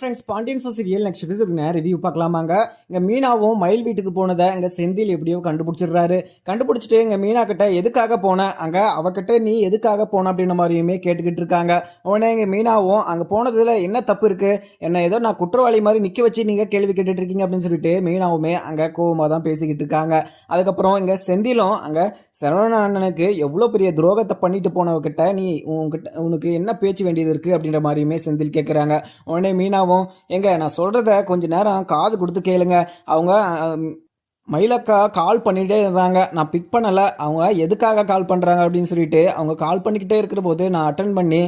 Friends Pandian so serial next எபிசோடுங்க review பார்க்கலாமாங்க? இங்கே மீனாவும் மயில் வீட்டுக்கு போனதை இங்கே செந்தில் எப்படியோ கண்டுபிடிச்சிடுறாரு. கண்டுபிடிச்சிட்டு இங்கே மீனா கிட்ட எதுக்காக போன? அங்கே அவகிட்ட நீ எதுக்காக போன அப்படின்ற மாதிரியுமே கேட்டுக்கிட்டு இருக்காங்க. உடனே இங்கே மீனாவும் அங்கே போனதில் என்ன தப்பு இருக்குது என்ன ஏதோ நான் குற்றவாளி மாதிரி நிற்க வச்சு நீங்கள் கேள்வி கேட்டுட்டு இருக்கீங்க அப்படின்னு சொல்லிட்டு மீனாவுமே அங்கே கோவமாக தான் பேசிக்கிட்டு இருக்காங்க. அதுக்கப்புறம் இங்கே செந்திலும் அங்கே சரவண அண்ணனுக்கு எவ்வளோ பெரிய துரோகத்தை பண்ணிட்டு போனவகிட்ட நீ உன்கிட்ட உனக்கு என்ன பேச்சு வேண்டியது இருக்குது அப்படின்ற மாதிரியுமே செந்தில் கேட்குறாங்க உடனே மீனாவும் எங்க நான் சொல்கிறத கொஞ்ச நேரம் காது கொடுத்து கேளுங்க. அவங்க மயிலக்கா கால் பண்ணிகிட்டே இருந்தாங்க. நான் பிக் பண்ணலை. அவங்க எதுக்காக கால் பண்ணுறாங்க அப்படின்னு சொல்லிட்டு அவங்க கால் பண்ணிக்கிட்டே இருக்கிற போது நான் அட்டன் பண்ணி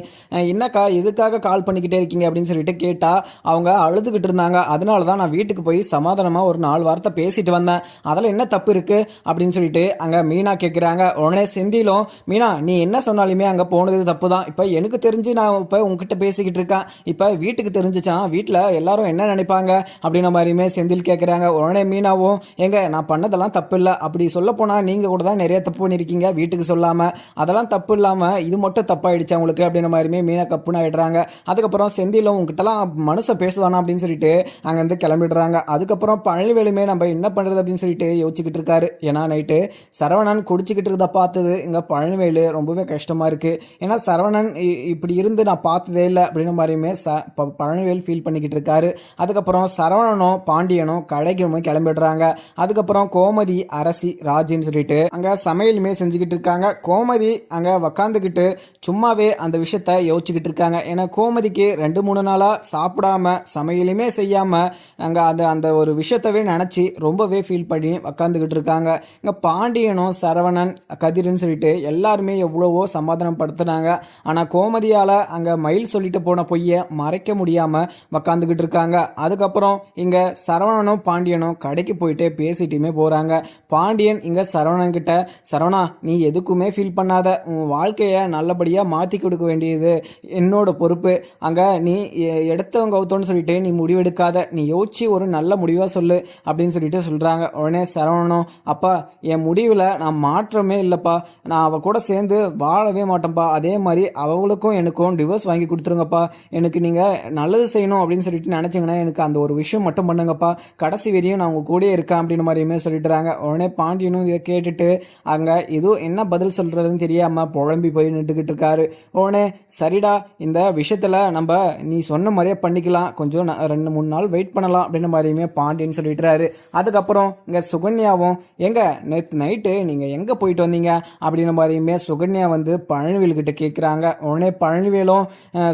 என்னக்கா எதுக்காக கால் பண்ணிக்கிட்டே இருக்கீங்க? அப்படின்னு சொல்லிட்டு கேட்டால் அவங்க அழுதுகிட்டு இருந்தாங்க. அதனால தான் நான் வீட்டுக்கு போய் சமாதானமாக ஒரு நாலு வார்த்தை பேசிட்டு வந்தேன். அதில் என்ன தப்பு இருக்குது அப்படின்னு சொல்லிட்டு அங்கே மீனா கேட்குறாங்க உடனே செந்திலும் மீனா நீ என்ன சொன்னாலுமே அங்கே போனது தப்பு தான் இப்போ எனக்கு தெரிஞ்சு நான் இப்போ உங்ககிட்ட பேசிக்கிட்டு இருக்கேன். இப்போ வீட்டுக்கு தெரிஞ்சுச்சான் வீட்டில் எல்லாரும் என்ன நினைப்பாங்க? அப்படின்ற மாதிரியுமே செந்தில் கேட்குறாங்க உடனே மீனாவும் எங்கள் நான் பண்ணதெல்லாம் தப்பு இல்லை அப்படி சொல்ல போனால் நீங்கள் கூட தான் நிறைய தப்பு பண்ணியிருக்கீங்க வீட்டுக்கு சொல்லாமல் அதெல்லாம் தப்பு இல்லாமல் இது மட்டும் தப்பாயிடுச்சு அவங்களுக்கு அப்படின்ற மாதிரியுமே மீனா கப்புன்னு ஆயிடுறாங்க. அதுக்கப்புறம் செந்திலும் உங்ககிட்டலாம் மனுஷன் பேசுவானா அப்படின்னு சொல்லிட்டு அங்கேருந்து கிளம்பிடுறாங்க. அதுக்கப்புறம் பழனிவேலுமே நம்ம என்ன பண்ணுறது அப்படின்னு சொல்லிட்டு யோசிச்சுக்கிட்டு இருக்காரு. ஏன்னா நைட்டு சரவணன் குடிச்சிக்கிட்டு இருக்கிறத பார்த்தது இங்கே பழனிவேலு ரொம்பவே கஷ்டமாக இருக்குது ஏன்னா சரவணன் இ- இப்படி இருந்து நான் பார்த்ததே இல்லை அப்படின்ற மாதிரியுமே ச ப- பழனிவேல் ஃபீல் பண்ணிக்கிட்டு இருக்காரு. அதுக்கப்புறம் சரவணனும் பாண்டியனும் கடைக்குமே கிளம்பிடுறாங்க. அது அதுக்கப்புறம் கோமதி அரசி ராஜின்னு சொல்லிட்டு அங்கே சமையலுமே செஞ்சுக்கிட்டு இருக்காங்க. கோமதி அங்கே உக்காந்துக்கிட்டு சும்மாவே அந்த விஷயத்த யோசிச்சுக்கிட்டு இருக்காங்க. ஏன்னா கோமதிக்கு ரெண்டு மூணு நாளாக சாப்பிடாம சமையலுமே செய்யாமல் அங்கே அந்த அந்த ஒரு விஷயத்தவே நினச்சி ரொம்பவே ஃபீல் பண்ணி உக்காந்துக்கிட்டு இருக்காங்க. இங்கே பாண்டியனும் சரவணன் கதிர்னு சொல்லிட்டு எல்லாருமே எவ்வளவோ சமாதானம் படுத்துனாங்க. ஆனால் கோமதியால் அங்கே மயில் சொல்லிட்டு போன பொய்யை மறைக்க முடியாமல் உக்காந்துக்கிட்டு இருக்காங்க. அதுக்கப்புறம் இங்கே சரவணனும் பாண்டியனும் கடைக்கு போயிட்டு பேசிட்டுமே போகிறாங்க பாண்டியன் இங்கே சரவணன் கிட்ட சரவணா நீ எதுக்குமே ஃபீல் பண்ணாத. உன் வாழ்க்கையை நல்லபடியாக மாற்றி கொடுக்க வேண்டியது என்னோட பொறுப்பு. அங்கே நீ எ- எடுத்தவங்க கவுத்தோன்னு சொல்லிட்டு நீ முடிவெடுக்காத. நீ யோசிச்சு ஒரு நல்ல முடிவாக சொல்லு அப்படின்னு சொல்லிட்டு சொல்கிறாங்க உடனே சரவணனும் அப்பா என் முடிவில் நான் மாற்றமே இல்லைப்பா. நான் அவள் கூட சேர்ந்து வாழவே மாட்டேன்ப்பா. அதே மாதிரி அவளுக்கும் எனக்கும் டிவோர்ஸ் வாங்கி கொடுத்துருங்கப்பா. எனக்கு நீங்கள் நல்லது செய்யணும் அப்படின்னு சொல்லிட்டு நினச்சிங்கன்னா எனக்கு அந்த ஒரு விஷயம் மட்டும் பண்ணுங்கப்பா. கடைசி வரையும் நான் உங்கள் கூடயே இருக்கேன் அப்படின்னு மாதிரியுமே சொல்லிட்டுறாங்க. உடனே பாண்டியனும் இதை கேட்டுட்டு அங்கே எதுவும் என்ன பதில் சொல்கிறதுன்னு தெரியாமல் புழம்பி போய் நின்றுக்கிட்டு இருக்காரு. உடனே சரிடா இந்த விஷயத்தில் நம்ம நீ சொன்ன மாதிரியே பண்ணிக்கலாம். கொஞ்சம் ரெண்டு மூணு நாள் வெயிட் பண்ணலாம் அப்படின்ற மாதிரியுமே பாண்டியன் சொல்லிட்டுறாரு. அதுக்கப்புறம் இங்கே சுகன்யாவும் எங்கே நேற்று நைட்டு நீங்கள் எங்கே போயிட்டு வந்தீங்க? அப்படின்ற மாதிரியுமே சுகன்யா வந்து பழனிவேல்கிட்ட கேட்குறாங்க உடனே பழனிவேலும்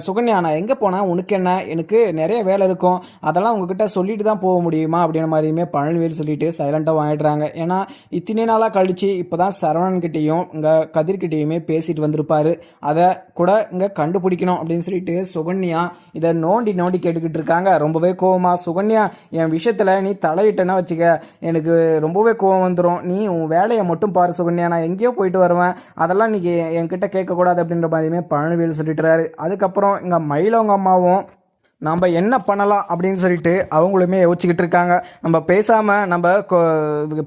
சுகன்யா நான் எங்கே போனால் உனக்கு என்ன? எனக்கு நிறைய வேலை இருக்கும். அதெல்லாம் உங்ககிட்ட சொல்லிட்டு தான் போக முடியுமா? அப்படின்ற மாதிரியுமே பழனிவேல் சொல்லிட்டு சைலண்ட்டாக வாங்கிடுறாங்க. ஏன்னா இத்தனை நாளாக கழிச்சு இப்போ தான் சரவணன்கிட்டையும் இங்கே கதிர்கிட்டையுமே பேசிட்டு வந்திருப்பார். அதை கூட இங்கே கண்டுபிடிக்கணும் அப்படின்னு சொல்லிட்டு சுகன்யா இதை நோண்டி நோண்டி கேட்டுக்கிட்டு இருக்காங்க. ரொம்பவே கோவமாக சுகன்யா என் விஷயத்தில் நீ தலையிட்டேன்னா வச்சுக்க. எனக்கு ரொம்பவே கோவம் வந்துடும் நீ உன் வேலையை மட்டும் பாரு சுகன்யா. நான் எங்கேயோ போயிட்டு வருவேன். அதெல்லாம் நீ என்கிட்ட கேட்கக்கூடாது அப்படின்ற மாதிரியுமே பழனிவேல் சொல்லிட்டுறாரு. அதுக்கப்புறம் இங்கே மயிலவங்க அம்மாவும் நம்ம என்ன பண்ணலாம் அப்படின்னு சொல்லிட்டு அவங்களுமே யோசிச்சுக்கிட்டு இருக்காங்க. நம்ம பேசாமல் நம்ம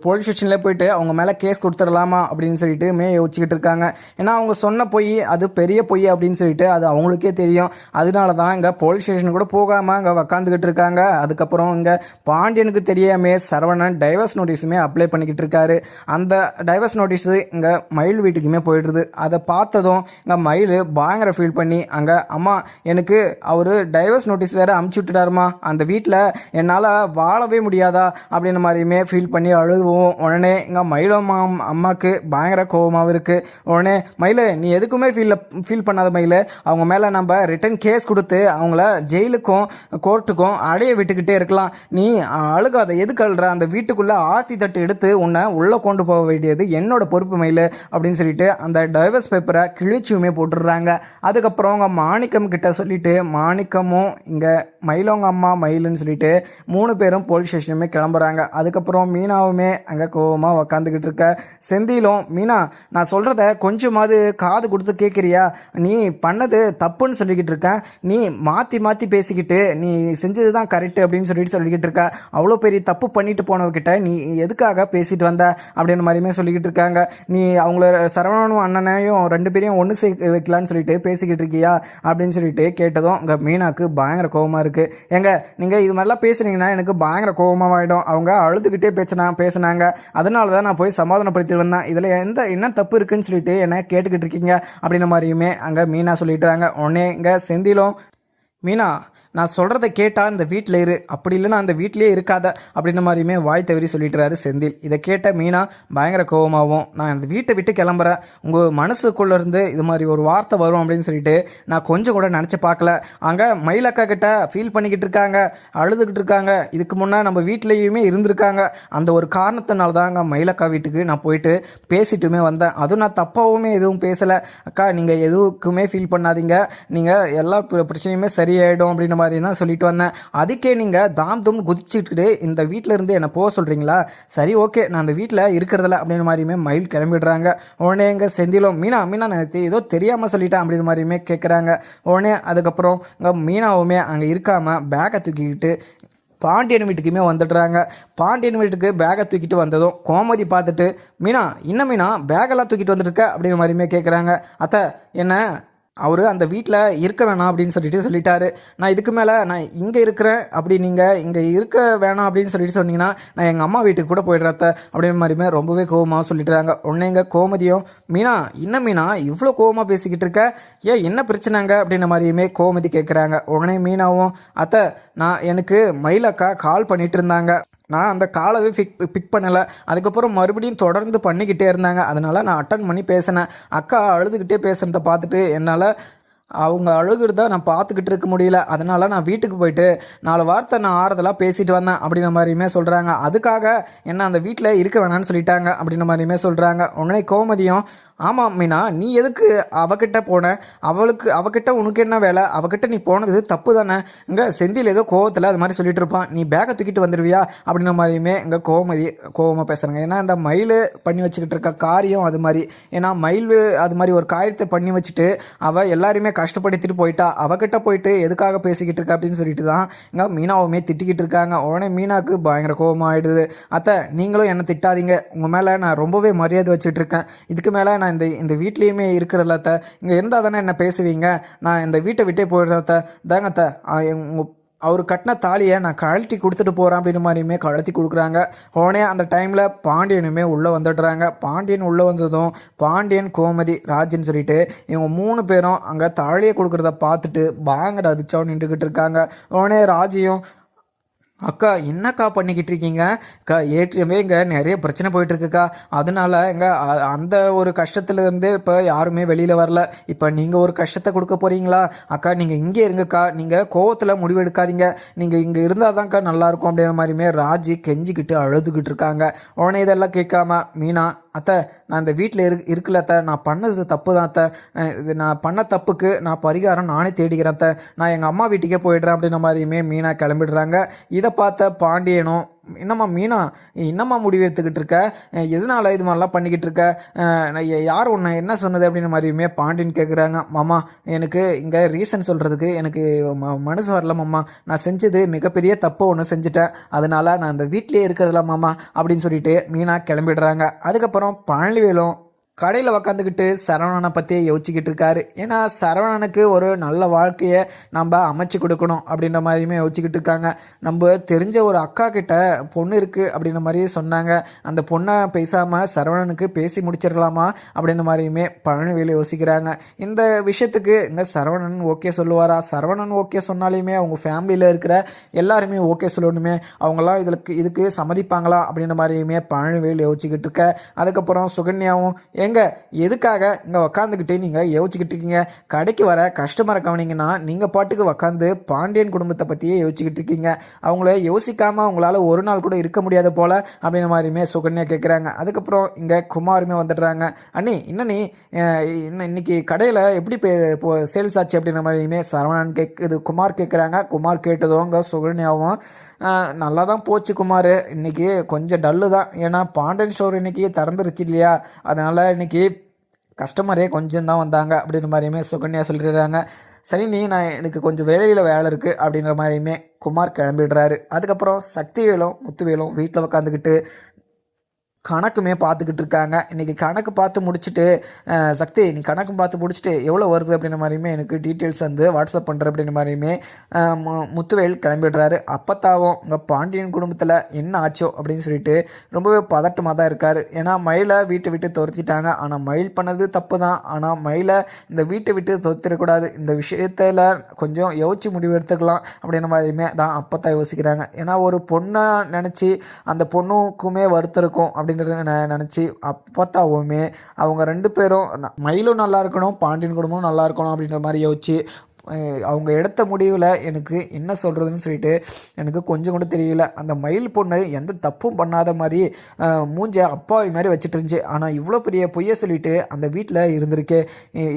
போலீஸ் ஸ்டேஷனில் போயிட்டு அவங்க மேலே கேஸ் கொடுத்துடலாமா அப்படின்னு சொல்லிட்டுமே யோசிச்சுக்கிட்டு இருக்காங்க. ஏன்னா அவங்க சொன்ன பொய் அது பெரிய பொய் அப்படின்னு சொல்லிட்டு அது அவங்களுக்கே தெரியும். அதனால தான் இங்கே போலீஸ் ஸ்டேஷன் கூட போகாமல் அங்கே உக்காந்துக்கிட்டு இருக்காங்க. அதுக்கப்புறம் இங்கே பாண்டியனுக்கு தெரியாமே சரவணன் டைவர்ஸ் நோட்டீஸுமே அப்ளை பண்ணிக்கிட்டு இருக்காரு. அந்த டைவர்ஸ் நோட்டீஸு இங்கே மயில் வீட்டுக்குமே போயிடுது. அதை பார்த்ததும் இங்கே மயில் பயங்கர ஃபீல் பண்ணி அங்கே அம்மா எனக்கு அவர் டைவர்ஸ் நோட்டீஸ் வேறு அமுச்சு விட்டுட்டாருமா? அந்த வீட்டில் என்னால் வாழவே முடியாதா? அப்படின்ற மாதிரியுமே ஃபீல் பண்ணி அழுவோம் உடனே இங்கே மயிலம்மா அம்மாவுக்கு பயங்கர கோபமாகவும் இருக்குது உடனே மயிலு நீ எதுக்குமே ஃபீல் ஃபீல் பண்ணாத மயிலு. அவங்க மேலே நம்ம ரிட்டன் கேஸ் கொடுத்து அவங்கள ஜெயிலுக்கும் கோர்ட்டுக்கும் அடைய விட்டுக்கிட்டே இருக்கலாம். நீ அழுகாத. எதுக்கு அழுற? அந்த வீட்டுக்குள்ளே ஆர்த்தி தட்டு எடுத்து உன்னை உள்ளே கொண்டு போக வேண்டியது என்னோட பொறுப்பு மயில். அப்படின்னு சொல்லிட்டு அந்த டைவர்ஸ் பேப்பரை கிழிச்சியுமே போட்டுடுறாங்க. அதுக்கப்புறம் அவங்க மாணிக்கம் கிட்ட சொல்லிட்டு மாணிக்கமும் இங்கே மயிலோங்க அம்மா மயிலுன்னு சொல்லிட்டு மூணு பேரும் போலீஸ் ஸ்டேஷனுமே கிளம்புறாங்க. அதுக்கப்புறம் மீனாவுமே அங்கே கோவமாக உக்காந்துக்கிட்டு இருக்க. செந்திலும் மீனா நான் சொல்கிறத கொஞ்சமாவது காது கொடுத்து கேட்குறியா நீ பண்ணது தப்புன்னு சொல்லிக்கிட்டு இருக்கேன் நீ மாற்றி மாற்றி பேசிக்கிட்டு நீ செஞ்சது தான் கரெக்டு அப்படின்னு சொல்லிட்டு சொல்லிக்கிட்டு இருக்க. அவ்வளோ பெரிய தப்பு பண்ணிட்டு போனவர்கிட்ட நீ எதுக்காக பேசிட்டு வந்த? அப்படின்ற மாதிரியுமே சொல்லிக்கிட்டு இருக்காங்க. நீ அவங்கள சரவணனும் அண்ணனையும் ரெண்டு பேரையும் ஒன்று சே வைக்கலான்னு சொல்லிட்டு பேசிக்கிட்டு இருக்கியா? அப்படின்னு சொல்லிட்டு கேட்டதும் அங்கே மீனாக்கு பயங்கர பயங்கர கோவமாக இருக்குது ஏங்க நீங்கள் இது மாதிரிலாம் பேசுனீங்கன்னா எனக்கு பயங்கர கோவமாக ஆகிடும் அவங்க அழுதுகிட்டே பேசினா பேசுனாங்க. அதனால தான் நான் போய் சமாதானப்படுத்தி வந்தேன் இதில் எந்த என்ன தப்பு இருக்குன்னு சொல்லிட்டு என்ன கேட்டுக்கிட்டு இருக்கீங்க அப்படின்ன மாதிரியுமே அங்கே மீனா சொல்லிட்டுறாங்க. உடனே இங்கே செந்திலும் மீனா நான் சொல்கிறத கேட்டால் இந்த வீட்டில் இரு. அப்படி இல்லைன்னா அந்த வீட்லேயே இருக்காத அப்படின்ற மாதிரியுமே வாய் தவறி சொல்லிட்டுறாரு செந்தில். இதை கேட்ட மீனா பயங்கர கோவமாகவும் நான் இந்த வீட்டை விட்டு கிளம்புறேன். உங்கள் மனசுக்குள்ளேருந்து இது மாதிரி ஒரு வார்த்தை வரும் அப்படின்னு சொல்லிட்டு நான் கொஞ்சம் கூட நினச்சி பார்க்கல. அங்கே மயிலக்கா கிட்ட ஃபீல் பண்ணிக்கிட்டு இருக்காங்க அழுதுகிட்டு இருக்காங்க. இதுக்கு முன்னே நம்ம வீட்லேயுமே இருந்திருக்காங்க. அந்த ஒரு காரணத்தினால தான் அங்கே மயிலக்கா வீட்டுக்கு நான் போயிட்டு பேசிட்டுமே வந்தேன். அதுவும் நான் தப்பாகவுமே எதுவும் பேசலை. அக்கா நீங்கள் எதுக்குமே ஃபீல் பண்ணாதீங்க. நீங்கள் எல்லா பிரச்சனையுமே சரி சரியாயிடும் அப்படின்ற மாதிரி தான் சொல்லிட்டு வந்தேன். அதுக்கே நீங்கள் தாம் தும் குதிச்சுட்டு இந்த வீட்டில் இருந்து என்னை போக சொல்கிறீங்களா சரி ஓகே. நான் அந்த வீட்டில் இருக்கிறதில்ல அப்படின்ற மாதிரியுமே மயில் கிளம்பிடுறாங்க. உடனே எங்கள் செந்திலும் மீனா மீனா நான் ஏதோ தெரியாமல் சொல்லிட்டேன் அப்படின்ற மாதிரியுமே கேட்குறாங்க உடனே அதுக்கப்புறம் இங்கே மீனாவுமே அங்கே இருக்காமல் பேக்கை தூக்கிக்கிட்டு பாண்டியன் வீட்டுக்குமே வந்துடுறாங்க. பாண்டியன் வீட்டுக்கு பேக்கை தூக்கிட்டு வந்ததும் கோமதி பார்த்துட்டு மீனா இன்னும் மீனா? பேகெல்லாம் தூக்கிட்டு வந்துருக்க அப்படிங்கிற மாதிரியுமே கேட்குறாங்க அத்தை என்ன அவர் அந்த வீட்டில் இருக்க வேணாம் அப்படின்னு சொல்லிட்டு சொல்லிட்டாரு. நான் இதுக்கு மேலே நான் இங்கே இருக்கிறேன் அப்படி நீங்கள் இங்கே இருக்க வேணாம் அப்படின்னு சொல்லிட்டு சொன்னீங்கன்னா நான் எங்கள் அம்மா வீட்டுக்கு கூட போயிடுறேன் அத்தை அப்படின்ற மாதிரியுமே ரொம்பவே கோவமாக சொல்லிட்டுறாங்க. உடனே எங்கள் கோமதியும் மீனா என்ன மீனா இவ்வளோ கோவமாக பேசிக்கிட்டு இருக்க? ஏன் என்ன பிரச்சனைங்க? அப்படின்ற மாதிரியுமே கோமதி கேட்குறாங்க உடனே மீனாவும் அத்தை நான் எனக்கு மயிலக்கா கால் பண்ணிகிட்டு இருந்தாங்க. நான் அந்த காலவே பிக் பிக் பண்ணலை. அதுக்கப்புறம் மறுபடியும் தொடர்ந்து பண்ணிக்கிட்டே இருந்தாங்க. அதனால் நான் அட்டன் பண்ணி பேசினேன். அக்கா அழுதுகிட்டே பேசுகிறத பார்த்துட்டு என்னால் அவங்க அழுகிறத நான் பார்த்துக்கிட்டு இருக்க முடியல. அதனால நான் வீட்டுக்கு போயிட்டு நாலு வார்த்தை நான் ஆறுதலாக பேசிட்டு வந்தேன் அப்படின்ற மாதிரியுமே சொல்கிறாங்க அதுக்காக என்ன அந்த வீட்டில் இருக்க வேணாம்னு சொல்லிட்டாங்க அப்படின்ற மாதிரியுமே சொல்கிறாங்க உடனே கோமதியும் ஆமாம் மீனா நீ எதுக்கு அவகிட்ட போன? அவளுக்கு அவகிட்ட உனக்கு என்ன வேலை? அவகிட்ட நீ போனது தப்பு தானே? இங்கே செந்தில் ஏதோ கோவத்தில் அது மாதிரி சொல்லிட்டு இருப்பான். நீ பேக்கை தூக்கிட்டு வந்துடுவியா அப்படின்ற மாதிரியுமே இங்கே கோமதி கோவமாக பேசுகிறாங்க ஏன்னா இந்த மயில் பண்ணி வச்சுக்கிட்டு இருக்க காரியம் அது மாதிரி. ஏன்னா மயில் அது மாதிரி ஒரு காரியத்தை பண்ணி வச்சுட்டு அவள் எல்லாரையுமே கஷ்டப்படுத்திட்டு போயிட்டா. அவகிட்ட போயிட்டு எதுக்காக பேசிக்கிட்டு இருக்கா அப்படின்னு சொல்லிட்டு தான் இங்கே மீனாவுமே திட்டிக்கிட்டு இருக்காங்க. உடனே மீனாவுக்கு பயங்கர கோபமாகிடுது அத்தை நீங்களும் என்னை திட்டாதீங்க. உங்கள் மேலே நான் ரொம்பவே மரியாதை வச்சுட்டு இருக்கேன். இதுக்கு மேலே நான் இந்த இந்த வீட்லேயுமே இருக்கிறதில்ல இங்கே இருந்தால் தானே என்ன பேசுவீங்க? நான் இந்த வீட்டை விட்டே போயிடுறத அத்தை. தாங்க உங்கள் அவர் கட்டின தாலியை நான் கழட்டி கொடுத்துட்டு போகிறேன் அப்படின்னு மாதிரியுமே கழட்டி கொடுக்குறாங்க. உடனே அந்த டைமில் பாண்டியனுமே உள்ளே வந்துடுறாங்க. பாண்டியன் உள்ளே வந்ததும் பாண்டியன் கோமதி ராஜின்னு சொல்லிட்டு இவங்க மூணு பேரும் அங்கே தாலியை கொடுக்குறத பார்த்துட்டு பயங்கர அதிர்ச்சியாக நின்றுக்கிட்டு இருக்காங்க. உடனே ராஜியும் அக்கா என்னக்கா பண்ணிக்கிட்டு இருக்கீங்க அக்கா ஏற்கனவே இங்கே நிறைய பிரச்சனை போயிட்டுருக்குக்கா. அதனால எங்க அந்த ஒரு கஷ்டத்துலேருந்து இப்போ யாருமே வெளியில் வரல. இப்போ நீங்கள் ஒரு கஷ்டத்தை கொடுக்க போகிறீங்களா அக்கா நீங்கள் இங்கே இருங்கக்கா. நீங்கள் கோவத்தில் முடிவு எடுக்காதீங்க நீங்கள் இங்கே இருந்தால் தான்க்கா நல்லாயிருக்கும் அப்படிங்கிற மாதிரியுமே ராஜி கெஞ்சிக்கிட்டு அழுதுகிட்டு இருக்காங்க உடனே இதெல்லாம் கேட்காம மீனா அத்தை நான் இந்த வீட்டில் இரு இருக்குல்ல அத்தை. நான் பண்ணது தப்பு தான் அத்தை. நான் இது நான் பண்ண தப்புக்கு நான் பரிகாரம் நானே தேடிக்கிறேன் அத்தை. நான் எங்கள் அம்மா வீட்டுக்கே போயிடுறேன் அப்படின்ற மாதிரியுமே மீனா கிளம்பிடுறாங்க. இதை பார்த்த பாண்டியனும் என்னம்மா மீனா? என்னம்மா முடிவு எடுத்துக்கிட்டு இருக்க? எதனால் எதனால இது மாதிரிலாம் பண்ணிக்கிட்டு இருக்க? நான் யார் உன்னை என்ன சொன்னது அப்படின்னு மாதிரியுமே பாண்டியன் கேட்குறாங்க மாமா எனக்கு இங்கே ரீசன் சொல்கிறதுக்கு எனக்கு ம மனசு வரல மாமா. நான் செஞ்சது மிகப்பெரிய தப்பு ஒன்று செஞ்சுட்டேன். அதனால நான் அந்த வீட்டிலேயே இருக்கிறதுல மாமா அப்படின்னு சொல்லிட்டு மீனா கிளம்பிடுறாங்க. அதுக்கப்புறம் பழனிவேலும் கடையில் உக்காந்துக்கிட்டு சரவணனை பற்றியே யோசிச்சுக்கிட்டு இருக்காரு. ஏன்னா சரவணனுக்கு ஒரு நல்ல வாழ்க்கையை நம்ம அமைச்சு கொடுக்கணும் அப்படின்ற மாதிரியுமே யோசிச்சுக்கிட்டு இருக்காங்க. நம்ம தெரிஞ்ச ஒரு அக்கா கிட்ட பொண்ணு இருக்குது அப்படின்ற மாதிரி சொன்னாங்க. அந்த பொண்ணை பேசாமல் சரவணனுக்கு பேசி முடிச்சிடலாமா அப்படின்ற மாதிரியுமே பழனிவேலு யோசிக்கிறாங்க. இந்த விஷயத்துக்கு இங்கே சரவணன் ஓகே சொல்லுவாரா? சரவணன் ஓகே சொன்னாலையுமே அவங்க ஃபேமிலியில் இருக்கிற எல்லாருமே ஓகே சொல்லணுமே. அவங்களாம் இதுக்கு இதுக்கு சம்மதிப்பாங்களா அப்படின்ற மாதிரியுமே பழனிவேலு யோசிச்சுக்கிட்டு இருக்க. அதுக்கப்புறம் சுகன்யாவும் எங்க? எதுக்காக? இங்கே உக்காந்துக்கிட்டு நீங்கள் யோசிச்சுக்கிட்டு இருக்கீங்க. கடைக்கு வர கஸ்டமரை கவனிங்கன்னா நீங்கள் பாட்டுக்கு உக்காந்து பாண்டியன் குடும்பத்தை பற்றியே யோசிச்சுக்கிட்டு இருக்கீங்க. அவங்கள யோசிக்காமல் அவங்களால ஒரு நாள் கூட இருக்க முடியாத போல் அப்படின்ற மாதிரியுமே சுகன்யா கேட்குறாங்க அதுக்கப்புறம் இங்கே குமாருமே வந்துடுறாங்க. அண்ணி இன்னும் நீ இன்னும் இன்னைக்கு கடையில் எப்படி இப்போ சேல்ஸ் ஆச்சு அப்படின்ற மாதிரியுமே சரவணன் கேட்குது குமார் கேட்குறாங்க குமார் கேட்டதும் இங்கே சுகன்யாவும் நல்லா தான் போச்சு குமார். இன்றைக்கி கொஞ்சம் டல்லு தான். ஏன்னா பாண்டியன் ஸ்டோர் இன்னைக்கு திறந்துருச்சு இல்லையா? அதனால் இன்னைக்கு கஸ்டமரே கொஞ்சம் தான் வந்தாங்க அப்படின்ற மாதிரியுமே சுகன்யா சொல்லிடுறாங்க சரி நீ நான் எனக்கு கொஞ்சம் வேலையில் வேலை இருக்குது அப்படின்ற மாதிரியுமே குமார் கிளம்பிடுறாரு. அதுக்கப்புறம் சக்திவேலும் முத்துவேலும் வீட்டில் உட்காந்துக்கிட்டு கணக்குமே பார்த்துக்கிட்டு இருக்காங்க. இன்றைக்கி கணக்கு பார்த்து முடிச்சுட்டு சக்தி நீ கணக்கு பார்த்து முடிச்சுட்டு எவ்வளோ வருது அப்படின்ற மாதிரியுமே எனக்கு டீட்டெயில்ஸ் வந்து வாட்ஸ்அப் பண்ணுற அப்படின்ற மாதிரியுமே மு- முத்துவேல் கிளம்பிடுறாரு. அப்பத்தாவும் உங்கள் பாண்டியன் குடும்பத்தில் என்ன ஆச்சோ அப்படின்னு சொல்லிட்டு ரொம்பவே பதட்டமாக தான் இருக்கார். ஏன்னா மயிலை வீட்டை விட்டு துரத்திட்டாங்க. ஆனால் மயில் பண்ணது தப்பு தான் ஆனால் மயிலை இந்த வீட்டை விட்டு துரத்திடக்கூடாது. இந்த விஷயத்தில் கொஞ்சம் யோசிச்சு முடிவு எடுத்துக்கலாம் அப்படின்ற மாதிரியுமே தான் அப்பத்தா யோசிக்கிறாங்க. ஏன்னா ஒரு பொண்ணை நினச்சி அந்த பொண்ணுக்குமே வருத்தம் இருக்கும் அப்படி நெ- நினச்சி அப்பத்தாவுமே அவங்க ரெண்டு பேரும் மயிலும் நல்லா இருக்கணும் பாண்டியன் குடும்பமும் நல்லா இருக்கணும் அப்படின்ற மாதிரி யோசிச்சு அவங்க எடுத்த முடிவில் எனக்கு என்ன சொல்கிறதுன்னு சொல்லிட்டு எனக்கு கொஞ்சம் கூட தெரியல. அந்த மயில் பொண்ணு எந்த தப்பும் பண்ணாத மாதிரி மூஞ்ச அப்பாவி மாதிரி வச்சுட்டு இருந்துச்சு. ஆனால் இவ்வளோ பெரிய பொய்யை சொல்லிட்டு அந்த வீட்டில் இருந்திருக்கே.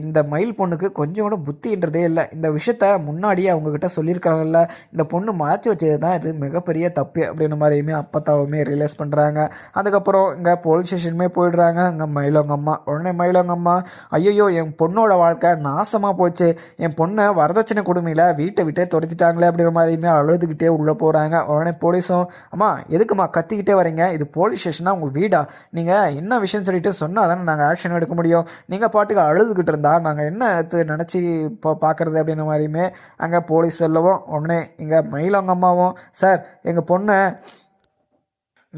இந்த மயில் பொண்ணுக்கு கொஞ்சம் கூட புத்தின்றதே இல்லை. இந்த விஷயத்த முன்னாடியே அவங்கக்கிட்ட சொல்லியிருக்காங்கல்ல. இந்த பொண்ணு மறைச்சி வச்சது தான் இது மிகப்பெரிய தப்பு அப்படின்ற மாதிரியுமே அப்பத்தாவுமே ரியலைஸ் பண்ணுறாங்க அதுக்கப்புறம் இங்கே போலீஸ் ஸ்டேஷனுமே போயிடுறாங்க. அங்கே மயிலவங்க அம்மா உடனே மயிலவங்க அம்மா ஐயோ என் பொண்ணோட வாழ்க்கை நாசமாக போச்சு. என் பொண்ணை வரதட்சணை கொடுமையில் வீட்டை விட்டே துரத்திட்டாங்களே அப்படிங்கிற மாதிரியுமே அழுதுகிட்டே உள்ளே போகிறாங்க உடனே போலீஸும் அம்மா எதுக்கும்மா கத்திக்கிட்டே வரீங்க? இது போலீஸ் ஸ்டேஷனாக உங்கள் வீடா? நீங்கள் என்ன விஷயம் சொல்லிட்டு சொன்னால் தானே நாங்கள் ஆக்ஷன் எடுக்க முடியும். நீங்கள் பாட்டுக்கு அழுதுகிட்டு இருந்தா நாங்கள் என்ன நினச்சி இப்போ பார்க்குறது அப்படின்ற மாதிரியுமே அங்கே போலீஸ் சொல்லவும். உடனே இங்கே மயிலவங்க அம்மாவும் சார் எங்கள் பொண்ணை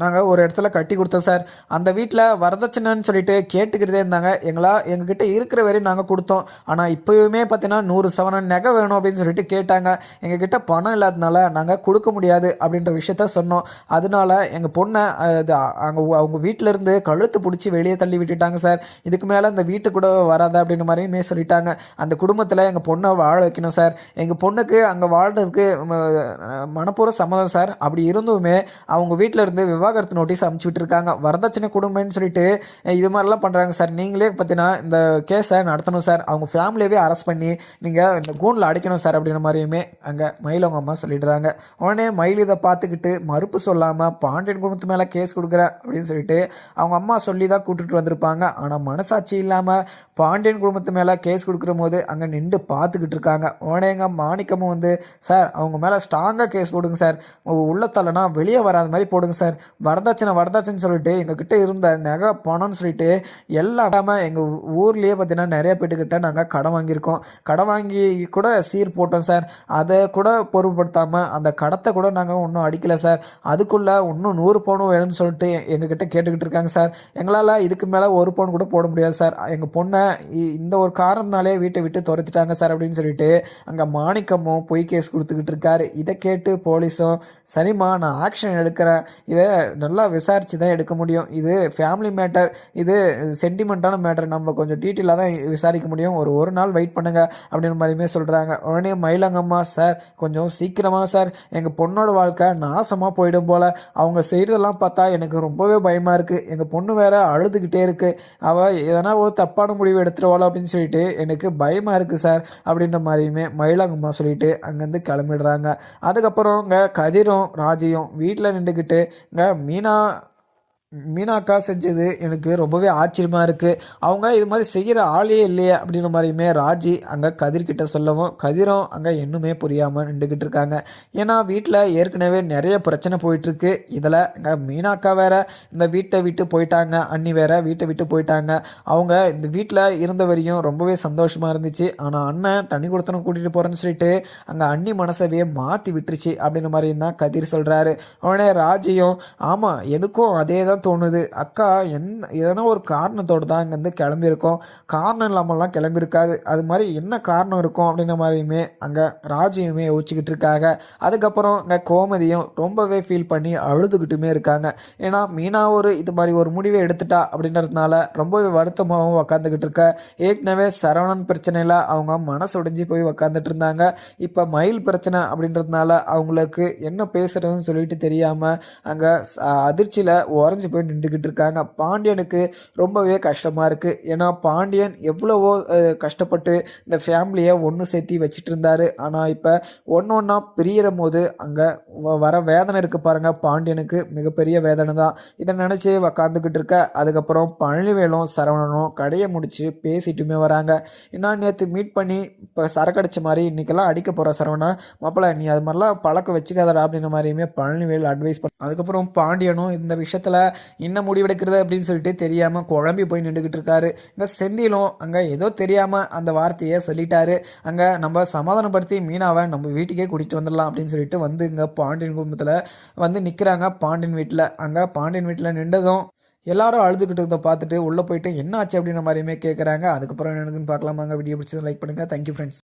நாங்கள் ஒரு இடத்துல கட்டி கொடுத்தோம் சார். அந்த வீட்டில் வரதட்சணைன்னு சொல்லிட்டு கேட்டுக்கிட்டே இருந்தாங்க. எங்களா எங்ககிட்ட இருக்கிற வரையும் நாங்கள் கொடுத்தோம். ஆனால் இப்போயுமே பார்த்தீங்கன்னா நூறு சவரன் நகை வேணும் அப்படின்னு சொல்லிட்டு கேட்டாங்க. எங்ககிட்ட பணம் இல்லாதனால நாங்கள் கொடுக்க முடியாது அப்படின்ற விஷயத்த சொன்னோம். அதனால எங்கள் பொண்ணை அது அங்கே அவங்க வீட்டிலேருந்து கழுத்து பிடிச்சி வெளியே தள்ளி விட்டுட்டாங்க சார். இதுக்கு மேலே அந்த வீட்டு கூட வராத அப்படின்ற மாதிரியுமே சொல்லிட்டாங்க. அந்த குடும்பத்தில் எங்கள் பொண்ணை வாழ வைக்கணும் சார். எங்கள் பொண்ணுக்கு அங்கே வாழ்றதுக்கு மனப்பூர்வ சம்மதம் சார். அப்படி இருந்துமே அவங்க வீட்டில் இருந்து விவாகரத்து நோட்டீஸ் அமுச்சு விட்டுருக்காங்க வரதட்சணை குடும்பம்னு சொல்லிட்டு இது மாதிரிலாம் பண்ணுறாங்க சார். நீங்களே பார்த்தீங்கன்னா இந்த கேஸை நடத்தணும் சார். அவங்க ஃபேமிலியவே அரெஸ்ட் பண்ணி நீங்கள் இந்த கூண்டில் அடைக்கணும் சார் அப்படின்ற மாதிரியுமே அங்கே மயில் அவங்க அம்மா சொல்லிடுறாங்க. உடனே மயில் இதை பார்த்துக்கிட்டு மறுப்பு சொல்லாமல் பாண்டியன் குடும்பத்து மேலே கேஸ் கொடுக்குறேன் அப்படின்னு சொல்லிட்டு அவங்க அம்மா சொல்லி தான் கூப்பிட்டுட்டு வந்திருப்பாங்க. ஆனால் மனசாட்சி இல்லாமல் பாண்டியன் குடும்பத்து மேலே கேஸ் கொடுக்குற போது அங்கே நின்று பார்த்துக்கிட்டு இருக்காங்க. உடனே மாணிக்கமும் வந்து சார் அவங்க மேலே ஸ்ட்ராங்காக கேஸ் போடுங்க சார் உள்ளத்தலைனா வெளியே வராத மாதிரி போடுங்க சார் வரதட்சணை வரதட்சணைன்னு சொல்லிட்டு எங்ககிட்ட இருந்த நகை பணம்னு சொல்லிட்டு எல்லாமே எங்கள் ஊர்லேயே பார்த்தீங்கன்னா நிறைய பேட்டுக்கிட்ட நாங்கள் கடன் வாங்கியிருக்கோம். கடன் வாங்கி கூட சீர் போட்டோம் சார் அதை கூட பொருட்படுத்தாமல் அந்த கடத்தை கூட நாங்கள் ஒன்றும் அடிக்கலை சார் அதுக்குள்ளே இன்னும் நூறு பவுன் வேணும்னு சொல்லிட்டு எங்ககிட்ட கேட்டுக்கிட்டு இருக்காங்க சார் எங்களால் இதுக்கு மேலே ஒரு பவுன் கூட போட முடியாது சார் எங்கள் பொண்ணை இந்த ஒரு காரணத்தினாலே வீட்டை விட்டு துரத்திட்டாங்க சார் அப்படின்னு சொல்லிட்டு அங்கே மாணிக்கமும் பொய் கேஸ் கொடுத்துக்கிட்டு இருக்காரு. இதை கேட்டு போலீஸும் சரிம்மா நான் ஆக்ஷன் எடுக்கிறேன். இதை நல்லா விசாரித்து தான் எடுக்க முடியும். இது ஃபேமிலி மேட்டர் இது சென்டிமெண்ட்டான மேட்டர் நம்ம கொஞ்சம் டீட்டெயிலாக தான் விசாரிக்க முடியும். ஒரு ஒரு நாள் வெயிட் பண்ணுங்க அப்படின்ற மாதிரியுமே சொல்கிறாங்க உடனே மயிலங்கம்மா சார் கொஞ்சம் சீக்கிரமாக சார். எங்கள் பொண்ணோட வாழ்க்கை நாசமாக போயிடும் போல். அவங்க செய்கிறதெல்லாம் பார்த்தா எனக்கு ரொம்பவே பயமாக இருக்குது எங்கள் பொண்ணு வேற அழுதுகிட்டே இருக்குது அவள் எதனா ஒரு தப்பான முடிவு எடுத்துருவாளோ அப்படின்னு சொல்லிட்டு எனக்கு பயமாக இருக்குது சார் அப்படின்ற மாதிரியுமே மயிலாங்கம்மா சொல்லிட்டு அங்கேருந்து கிளம்பிடுறாங்க. அதுக்கப்புறம் இங்கே கதிரும் ராஜியும் வீட்டில் நின்றுக்கிட்டு இங்கே மீனா மீனாக்கா செஞ்சது எனக்கு ரொம்பவே ஆச்சரியமாக இருக்குது அவங்க இது மாதிரி செய்கிற ஆளே இல்லையே அப்படின்ற மாதிரியுமே ராஜி அங்கே கதிர்கிட்ட சொல்லவும் கதிரும் அங்கே இன்னுமே புரியாமல் நின்றுக்கிட்டு இருக்காங்க. ஏன்னா வீட்டில் ஏற்கனவே நிறைய பிரச்சனை போயிட்டுருக்கு இதில் அங்கே மீனாக்கா வேற இந்த வீட்டை விட்டு போயிட்டாங்க அண்ணி வேற வீட்டை விட்டு போயிட்டாங்க. அவங்க இந்த வீட்டில் இருந்த வரையும் ரொம்பவே சந்தோஷமாக இருந்துச்சு. ஆனால் அண்ணன் தனி கொடுத்தனும் கூட்டிகிட்டு போகிறேன்னு சொல்லிட்டு அங்கே அண்ணி மனசவே மாற்றி விட்டுருச்சு அப்படின்ற மாதிரி தான் கதிர் சொல்கிறாரு உடனே ராஜியும் ஆமாம் எனக்கும் அதே தான் தோணுது. அக்கா என்ன எதனா ஒரு காரணத்தோடு தான் இங்கேருந்து கிளம்பியிருக்கோம். காரணம் இல்லாமலாம் கிளம்பியிருக்காது. அது மாதிரி என்ன காரணம் இருக்கும் அப்படின்ற மாதிரியுமே அங்கே ராஜியுமே யோசிச்சுக்கிட்டு இருக்காங்க. அதுக்கப்புறம் இங்கே கோமதியும் ரொம்பவே ஃபீல் பண்ணி அழுதுகிட்டுமே இருக்காங்க. ஏன்னா மீனா ஒரு இது மாதிரி ஒரு முடிவை எடுத்துட்டா அப்படின்றதுனால ரொம்பவே வருத்தமாகவும் உக்காந்துக்கிட்டு இருக்க. ஏற்கனவே சரவணன் பிரச்சனையில் அவங்க மனசு உடைஞ்சு போய் உக்காந்துட்டு இருந்தாங்க. இப்போ மயில் பிரச்சனை அப்படின்றதுனால அவங்களுக்கு என்ன பேசுறதுன்னு சொல்லிட்டு தெரியாமல் அங்கே அதிர்ச்சியில் உறைஞ்சு போய் நின்றுக்கிட்டு இருக்காங்க. பாண்டியனுக்கு ரொம்பவே கஷ்டமாக இருக்குது ஏன்னா பாண்டியன் எவ்வளவோ கஷ்டப்பட்டு இந்த ஃபேமிலியை ஒன்று சேர்த்தி வச்சுட்டு இருந்தார். ஆனால் இப்போ ஒன்று ஒன்றா பிரியிற போது அங்கே வர வேதனை இருக்குது பாருங்கள் பாண்டியனுக்கு மிகப்பெரிய வேதனை தான். இதை நினச்சி உக்காந்துக்கிட்டு இருக்க. அதுக்கப்புறம் பழனிவேலும் சரவணனும் கடையை முடித்து பேசிட்டுமே வராங்க. ஏன்னா நேற்று மீட் பண்ணி இப்போ சரக்கடிச்ச மாதிரி இன்னைக்கெல்லாம் அடிக்க போகிற சரவணா மாப்பிள்ள நீ அது மாதிரிலாம் பழக்கம் வச்சுக்காதடா அப்படின்ற மாதிரியுமே பழனிவேல் அட்வைஸ் பண்ண அதுக்கப்புறம் பாண்டியனும் இந்த விஷயத்தில் என்ன முடிவெடுக்கிறது அப்படின்னு சொல்லிட்டு தெரியாமல் குழம்பி போய் நின்றுக்கிட்டு இருக்காரு. இங்கே செந்திலும் அங்கே ஏதோ தெரியாமல் அந்த வார்த்தையை சொல்லிட்டாரு. அங்கே நம்ம சமாதானப்படுத்தி மீனாவை நம்ம வீட்டுக்கே கூட்டிகிட்டு வந்துடலாம் அப்படின்னு சொல்லிட்டு வந்து இங்கே பாண்டியன் குடும்பத்தில் வந்து நிற்கிறாங்க பாண்டியன் வீட்டில். அங்கே பாண்டியன் வீட்டில் நின்றதும் எல்லாரும் அழுதுகிட்டு இருந்த பார்த்துட்டு உள்ளே போயிட்டு என்ன ஆச்சு? அப்படின்ற மாதிரியுமே கேட்குறாங்க அதுக்கப்புறம் என்னன்னு பார்க்கலாமாங்க. வீடியோ பிடிச்சது லைக் பண்ணுங்கள் தேங்க்யூ ஃப்ரெண்ட்ஸ்